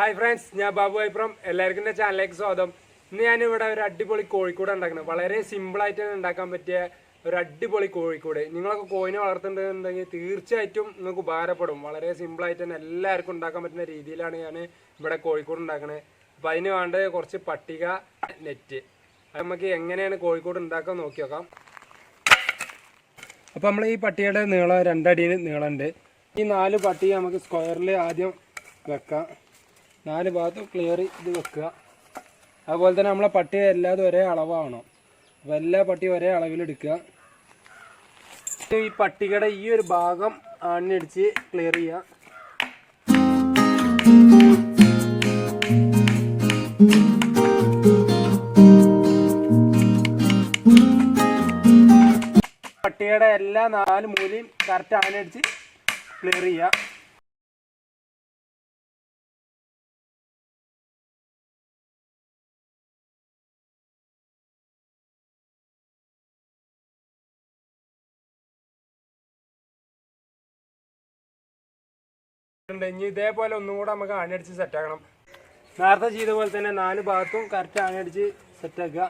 Hi friends ഞാൻ ബാബു അഭിപ്രം എല്ലാവർക്കും എന്റെ ചാനലിലേക്ക് സ്വാഗതം. ഇന്ന് ഞാനിവിടെ ഒരു അടിപൊളി കോഴിക്കൂട് ഉണ്ടാക്കുന്നത്. വളരെ സിമ്പിളായിട്ട് ഉണ്ടാക്കാൻ പറ്റിയ ഒരു അടിപൊളി കോഴിക്കൂട്. നിങ്ങളൊക്കെ കോഴിനെ വളർത്തുന്നുണ്ടെന്നുണ്ടെങ്കിൽ തീർച്ചയായിട്ടും നിങ്ങൾക്ക് ഉപകാരപ്പെടും. വളരെ സിമ്പിളായിട്ട് തന്നെ എല്ലാവർക്കും ഉണ്ടാക്കാൻ പറ്റുന്ന രീതിയിലാണ് ഞാൻ ഇവിടെ കോഴിക്കൂട് ഉണ്ടാക്കുന്നത് അപ്പോൾ അതിന് വേണ്ട കുറച്ച് പട്ടിക നെറ്റ് അത് നമുക്ക് എങ്ങനെയാണ് കോഴിക്കൂട് ഉണ്ടാക്കാൻ നോക്കി നോക്കാം. അപ്പോൾ നമ്മൾ ഈ പട്ടിയുടെ നീളം രണ്ടടി നീളമുണ്ട്. ഈ നാല് പട്ടി നമുക്ക് സ്ക്വയറിൽ ആദ്യം വെക്കാം. നാല് ഭാഗത്തും ക്ലിയർ ഇത് വെക്കുക. അതുപോലെ തന്നെ നമ്മളെ പട്ടി എല്ലാതും ഒരേ അളവാണോ അപ്പോൾ എല്ലാ പട്ടിയും ഒരേ അളവിലെടുക്കുക ഈ പട്ടികയുടെ ഈ ഒരു ഭാഗം ആണിയടിച്ച് ക്ലിയർ ചെയ്യുക. പട്ടികയുടെ എല്ലാ നാല് മൂലയും കറക്റ്റ് ആനടിച്ച് ക്ലിയർ ചെയ്യുക. ഉണ്ട്. ഇനി ഇതേപോലെ ഒന്നും കൂടെ നമുക്ക് ആണിയടിച്ച് സെറ്റാക്കണം നേരത്തെ ചെയ്ത പോലെ തന്നെ നാല് ഭാഗത്തും കറക്റ്റ് ആണിയടിച്ച് സെറ്റാക്കുക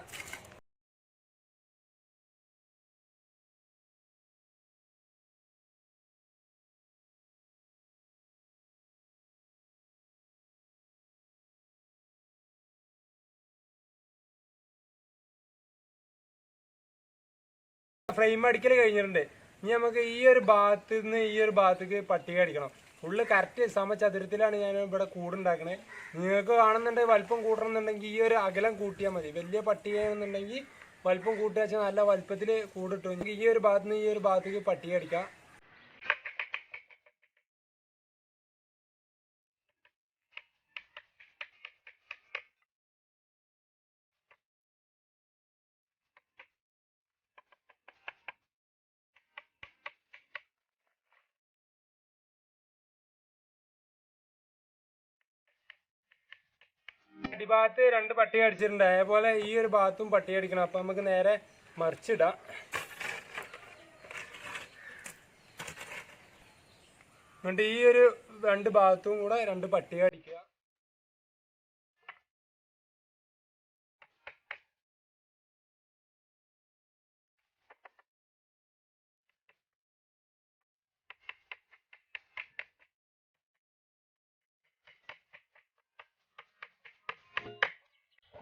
ഫ്രെയിം അടിക്കൽ കഴിഞ്ഞിട്ടുണ്ട്. ഇനി നമുക്ക് ഈ ഒരു ഭാഗത്ത് നിന്ന് ഈ ഒരു ഭാഗത്തേക്ക് പട്ടിക അടിക്കണം. ഫുള്ള് കറക്റ്റ് സമചതുരത്തിലാണ് ഞാൻ ഇവിടെ കൂടുണ്ടാക്കണേ. നിങ്ങൾക്ക് കാണുന്നുണ്ടെങ്കിൽ വലിപ്പം കൂട്ടണമെന്നുണ്ടെങ്കിൽ ഈ ഒരു അകലം കൂട്ടിയാൽ മതി. വലിയ പട്ടികയാണെന്നുണ്ടെങ്കിൽ വലിപ്പം കൂട്ടിയാച്ചാൽ നല്ല വലിപ്പത്തിൽ കൂടിട്ടു. ഈ ഒരു ഭാഗത്ത് നിന്ന് ഈ ഒരു ഭാഗത്തേക്ക് പട്ടിക അടിക്കാം. അടിഭാഗത്ത് രണ്ട് പട്ടിക അടിച്ചിട്ടുണ്ട് അതേപോലെ ഈ ഒരു ഭാഗത്തും പട്ടിക അടിക്കണം അപ്പൊ നമുക്ക് നേരെ മറിച്ചിടാം. എന്നിട്ട് ഈ ഒരു രണ്ട് ഭാഗത്തും കൂടെ രണ്ട് പട്ടിക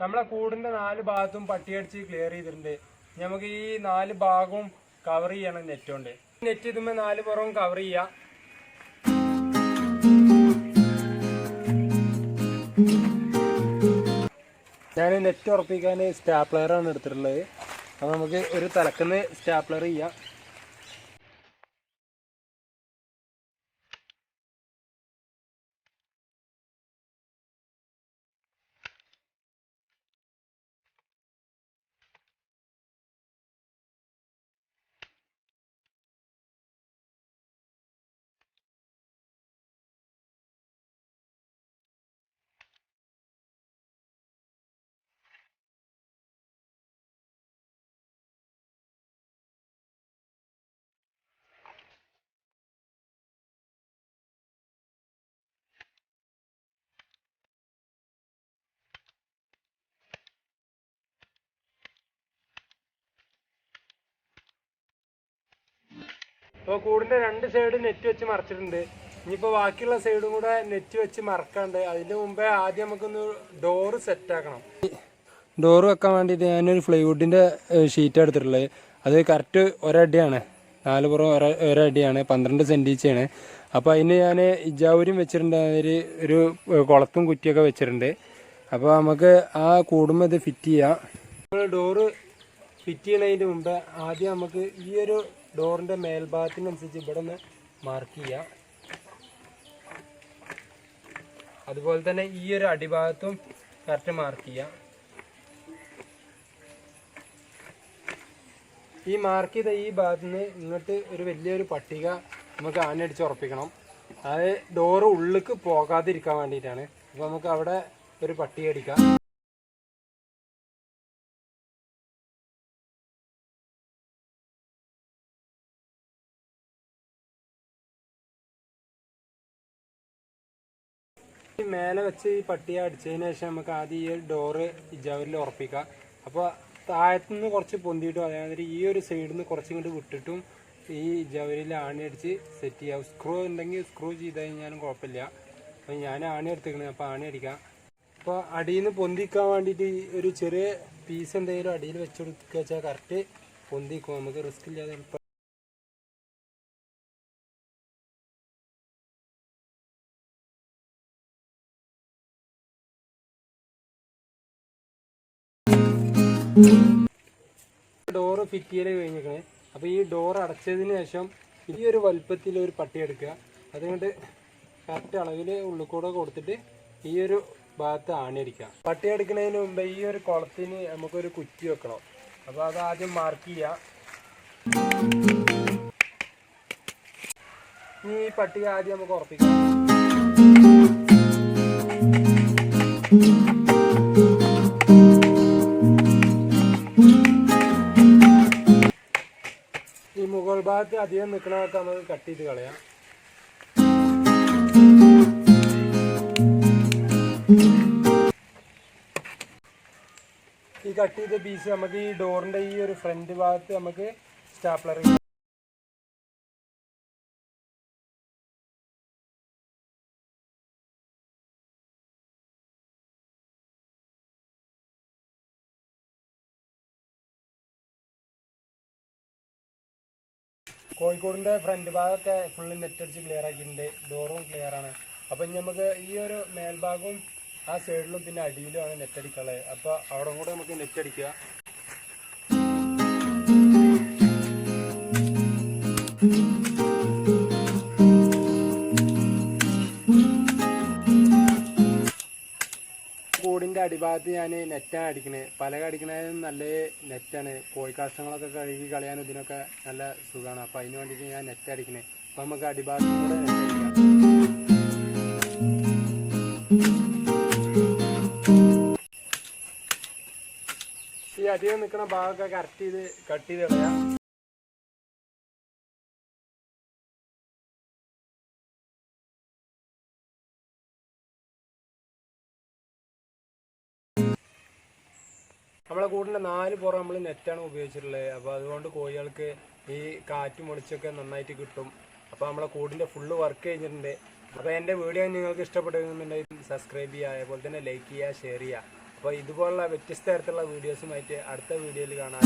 നമ്മളെ കൂടിന്റെ നാല് ഭാഗത്തും പട്ടിയടിച്ച് ക്ലിയർ ചെയ്തിട്ടുണ്ട്. നമുക്ക് ഈ നാല് ഭാഗവും കവർ ചെയ്യണം നെറ്റ് കൊണ്ട്. നെറ്റ് ഇതുമ്പോ നാല് പുറവും കവർ ചെയ്യാം. ഞാൻ നെറ്റ് ഉറപ്പിക്കാൻ സ്റ്റാപ്ലറാണ് എടുത്തിട്ടുള്ളത്. അപ്പോൾ നമുക്ക് ഒരു തലക്കുന്ന് സ്റ്റാപ്ലർ ചെയ്യാം. അപ്പോൾ കൂടിന്റെ രണ്ട് സൈഡ് നെറ്റ് വെച്ച് മറച്ചിട്ടുണ്ട്. ഇനിയിപ്പോൾ ബാക്കിയുള്ള സൈഡും കൂടെ നെറ്റ് വെച്ച് മറക്കാണ്ട് അതിന്റെ മുമ്പേ ആദ്യം നമുക്കൊന്ന് ഡോറ് സെറ്റ് ആക്കണം. ഡോറ് വെക്കാൻ വേണ്ടിയിട്ട് ഞാനൊരു ഫ്ലൈവുഡിന്റെ ഷീറ്റ് എടുത്തിട്ടുള്ളത്. അത് കറക്റ്റ് ഒരടിയാണ്. നാല് പുറം ഒര ഒരടിയാണ്. പന്ത്രണ്ട് സെന്റീച്ചാണ് അപ്പോൾ അതിന് ഞാൻ ഇജാവൂരും വെച്ചിട്ടുണ്ട്. അതിൽ ഒരു കുളത്തും കുറ്റിയൊക്കെ വെച്ചിട്ടുണ്ട്. അപ്പോൾ നമുക്ക് ആ കൂടുമ്പോൾ ഇത് ഫിറ്റ് ചെയ്യാം. നമ്മൾ ഡോറ് ഫിറ്റ് ചെയ്യണതിന് മുമ്പ് ആദ്യം നമുക്ക് ഈ ഒരു ഡോറിന്റെ മേൽഭാഗത്തിനനുസരിച്ച് ഇവിടെ ഒന്ന് മാർക്ക് ചെയ്യാം. അതുപോലെ തന്നെ ഈ ഒരു അടിഭാഗത്തും കറക്റ്റ് മാർക്ക് ചെയ്യാം. ഈ മാർക്ക് ചെയ്ത ഈ ഭാഗത്ത് നിന്ന് ഇങ്ങോട്ട് ഒരു വലിയൊരു പട്ടിക നമുക്ക് ആനടിച്ച് ഉറപ്പിക്കണം. അത് ഡോറ് ഉള്ളിലേക്ക് പോകാതിരിക്കാൻ വേണ്ടിയിട്ടാണ്. അപ്പോൾ നമുക്ക് അവിടെ ഒരു പട്ടിക അടിക്കാം. മേലെ വെച്ച് ഈ പട്ടിയെ അടിച്ചതിന് ശേഷം നമുക്ക് ആദ്യം ഈ ഡോറ് ജവലിൽ ഉറപ്പിക്കാം. അപ്പോൾ താഴത്തുനിന്ന് കുറച്ച് പൊന്തിയിട്ടും അതേമാതിരി ഈ ഒരു സൈഡിൽ നിന്ന് കുറച്ചും ഇങ്ങോട്ട് വിട്ടിട്ടും ഈ ജവലിൽ ആണി അടിച്ച് സെറ്റ് ചെയ്യാം. സ്ക്രൂ ഉണ്ടെങ്കിൽ സ്ക്രൂ ചെയ്ത് കഴിഞ്ഞാലും കുഴപ്പമില്ല. അപ്പോൾ ഞാൻ ആണി എടുത്തേക്കണേ അപ്പോൾ ആണി അടിക്കാം. അപ്പോൾ അടിയിൽ നിന്ന് പൊന്തിക്കാൻ വേണ്ടിയിട്ട് ഒരു ചെറിയ പീസ് എന്തെങ്കിലും അടിയിൽ വെച്ച് കൊടുക്കുക വെച്ചാൽ കറക്റ്റ് പൊന്തിക്കും. നമുക്ക് റിസ്ക് ഇല്ലാതെ ഡോറ് ഫിറ്റ് ചെയ്ത് കഴിഞ്ഞിരിക്കണേ. അപ്പോൾ ഈ ഡോർ അടച്ചതിന് ശേഷം ഈ ഒരു വലുപ്പത്തിൽ ഒരു പട്ടി എടുക്കുക. അതുകൊണ്ട് കറക്റ്റ് അളവിൽ ഉള്ളിക്കൂടെ കൊടുത്തിട്ട് ഈ ഒരു ഭാഗത്ത് ആണിയടിക്കുക. പട്ടി എടുക്കുന്നതിന് മുമ്പ് ഈ ഒരു കുളത്തിന് നമുക്കൊരു കുറ്റി വെക്കണം. അപ്പോൾ അത് ആദ്യം മാർക്ക് ചെയ്യുക ഇനി ഈ പട്ടിക ആദ്യം നമുക്ക് ഉറപ്പിക്കാം. മുകൾ ഭാഗത്ത് അധികം നിൽക്കണതൊക്കെ നമുക്ക് കട്ട് ചെയ്ത് കളയാം. ഈ കട്ട് ചെയ്ത പീസ് നമുക്ക് ഈ ഡോറിന്റെ ഈ ഒരു ഫ്രണ്ട് ഭാഗത്ത് നമുക്ക് സ്റ്റാപ്ലർ കോഴിക്കോടിന്റെ ഫ്രണ്ട് ഭാഗമൊക്കെ ഫുള്ള് നെറ്റ് അടിച്ച് ക്ലിയർ ആക്കിയിട്ടുണ്ട്. ഡോറും ക്ലിയർ ആണ്. അപ്പൊ നമുക്ക് ഈ ഒരു മേൽഭാഗവും ആ സൈഡിലും പിന്നെ അടിയിലുമാണ് നെറ്റ് അടിക്കാനുള്ളത്. അപ്പൊ അവിടെ കൂടെ നമുക്ക് നെറ്റ് അടിക്ക കൂടിന്റെ അടിഭാഗത്ത് ഞാൻ നെറ്റാണ് അടിക്കണത് പലക അടിക്കണതിന് നല്ല നെറ്റാണ്. കോഴി കാഷ്ടങ്ങളൊക്കെ കഴുകി കളയാനും ഇതിനൊക്കെ നല്ല സുഖമാണ് അപ്പം അതിന് വേണ്ടിയിട്ട് ഞാൻ നെറ്റ് അടിക്കണേ. അപ്പം നമുക്ക് അടിഭാഗത്ത് കൂടെ ഈ അധികം നിൽക്കുന്ന ഭാഗമൊക്കെ കറക്റ്റ് ചെയ്ത് കട്ട് ചെയ്ത് കളയാം. നമ്മളെ കൂടിന്റെ നാല് പുറം നമ്മൾ നെറ്റാണ് ഉപയോഗിച്ചിട്ടുള്ളത്. അപ്പോൾ അതുകൊണ്ട് കോഴികൾക്ക് ഈ കാറ്റ് മുളിച്ചൊക്കെ നന്നായിട്ട് കിട്ടും. അപ്പോൾ നമ്മളെ കൂടിന്റെ ഫുള്ള് വർക്ക് കഴിഞ്ഞിട്ടുണ്ട്. അപ്പോൾ എന്റെ വീഡിയോ നിങ്ങൾക്ക് ഇഷ്ടപ്പെടുന്നുണ്ടെങ്കിൽ സബ്സ്ക്രൈബ് ചെയ്യുക അതുപോലെ തന്നെ ലൈക്ക് ചെയ്യുക ഷെയർ ചെയ്യുക. അപ്പോൾ ഇതുപോലുള്ള വ്യത്യസ്ത തരത്തിലുള്ള വീഡിയോസുമായിട്ട് അടുത്ത വീഡിയോയിൽ കാണാം.